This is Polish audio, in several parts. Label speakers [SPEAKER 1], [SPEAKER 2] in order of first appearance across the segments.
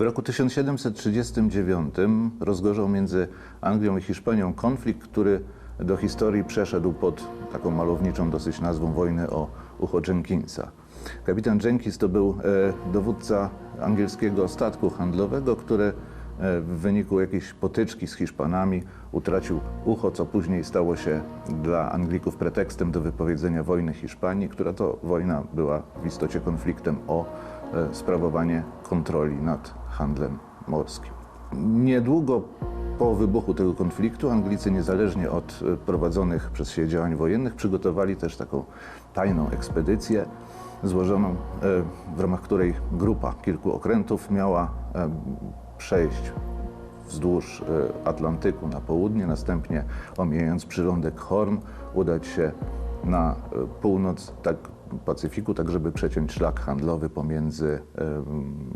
[SPEAKER 1] W roku 1739 rozgorzał między Anglią i Hiszpanią konflikt, który do historii przeszedł pod taką malowniczą dosyć nazwą wojny o ucho Jenkinsa. Kapitan Jenkins to był e, dowódca angielskiego statku handlowego, który e, w wyniku jakiejś potyczki z Hiszpanami utracił ucho, co później stało się dla Anglików pretekstem do wypowiedzenia wojny Hiszpanii, która to wojna była w istocie konfliktem o sprawowanie kontroli nad handlem morskim. Niedługo po wybuchu tego konfliktu Anglicy, niezależnie od e, prowadzonych przez siebie działań wojennych, przygotowali też taką tajną ekspedycję złożoną, e, w ramach której grupa kilku okrętów miała e, przejść wzdłuż e, Atlantyku na południe, następnie omijając przylądek Horn, udać się na e, północ tak, Pacyfiku, tak żeby przeciąć szlak handlowy pomiędzy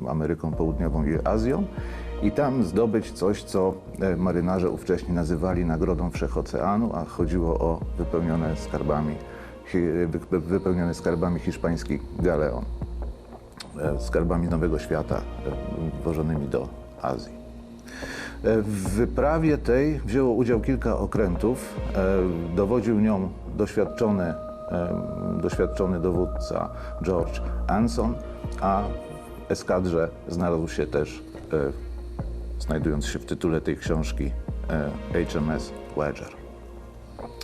[SPEAKER 1] Ameryką Południową i Azją i tam zdobyć coś, co e, marynarze ówcześni nazywali Nagrodą Wszechoceanu, a chodziło o wypełnione skarbami, hi- wy- wypełnione skarbami hiszpański galeon e, skarbami Nowego Świata e, wożonymi do Azji. W wyprawie tej wzięło udział kilka okrętów. Dowodził nią doświadczony, doświadczony dowódca George Anson, a w eskadrze znalazł się też, e, znajdując się w tytule tej książki, e, HMS Ledger.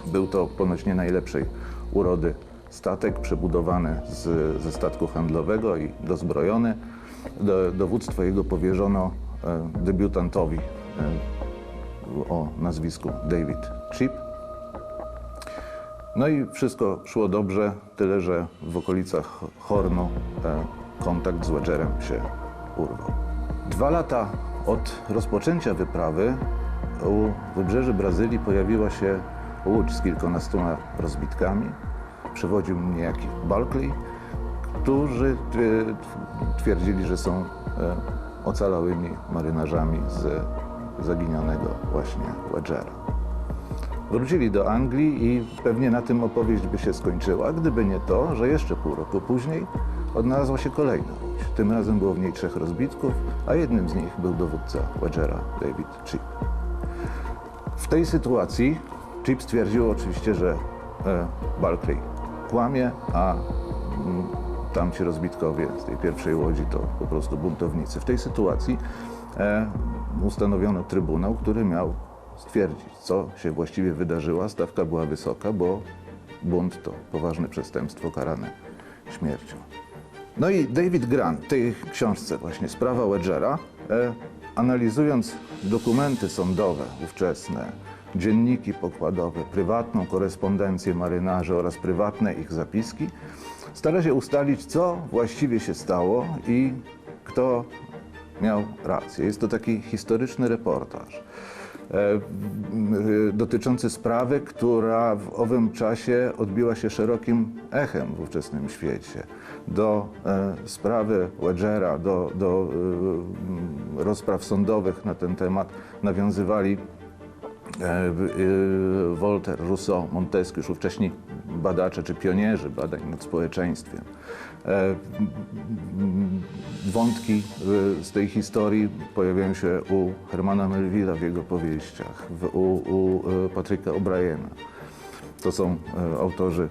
[SPEAKER 1] Był to ponoć nie najlepszej urody statek, przebudowany z, ze statku handlowego i dozbrojony. Do, dowództwo jego powierzono e, debiutantowi o nazwisku David Chip. No i wszystko szło dobrze, tyle że w okolicach Hornu e, kontakt z Wedgerem się urwał. Dwa lata od rozpoczęcia wyprawy u wybrzeży Brazylii pojawiła się łódź z kilkunastoma rozbitkami. Przewodził niejaki Barclay, którzy twierdzili, że są e, ocalałymi marynarzami z zaginionego właśnie Wedgera. Wrócili do Anglii i pewnie na tym opowieść by się skończyła, gdyby nie to, że jeszcze pół roku później odnalazła się kolejna łódź. Tym razem było w niej trzech rozbitków, a jednym z nich był dowódca Wedgera, David Chip. W tej sytuacji Chip stwierdził oczywiście, że e, Barclay kłamie, a mm, tamci rozbitkowie z tej pierwszej łodzi to po prostu buntownicy. W tej sytuacji e, ustanowiono trybunał, który miał stwierdzić, co się właściwie wydarzyło. Stawka była wysoka, bo bunt to poważne przestępstwo karane śmiercią. No i David Grant w tej książce właśnie Sprawa Wedgera, e, analizując dokumenty sądowe ówczesne, dzienniki pokładowe, prywatną korespondencję marynarzy oraz prywatne ich zapiski, stara się ustalić, co właściwie się stało i kto miał rację. Jest to taki historyczny reportaż dotyczący sprawy, która w owym czasie odbiła się szerokim echem w ówczesnym świecie. Do e, sprawy Wedgera, do, do e, rozpraw sądowych na ten temat nawiązywali e, e, Voltaire, Rousseau, Montesquieu, już ówcześni badacze czy pionierzy badań nad społeczeństwem. E, Wątki e, z tej historii pojawiają się u Hermana Melville'a w jego powieściach, u, u e, Patryka O'Briena. To są autorzy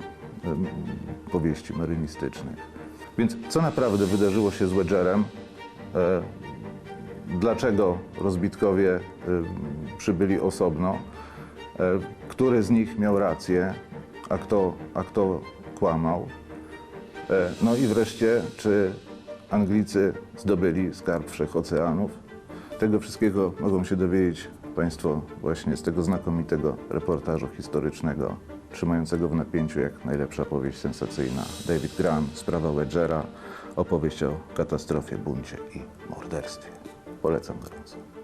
[SPEAKER 1] powieści marynistycznych. Więc co naprawdę wydarzyło się z Wedgerem? Dlaczego rozbitkowie przybyli osobno, który z nich miał rację, a kto, a kto kłamał. E, No i wreszcie, czy Anglicy zdobyli skarb wszechoceanów. Tego wszystkiego mogą się dowiedzieć Państwo właśnie z tego znakomitego reportażu historycznego, trzymającego w napięciu jak najlepsza powieść sensacyjna. David Graham, Sprawa Wedgera, opowieść o katastrofie, buncie i morderstwie. Polecam gorąco.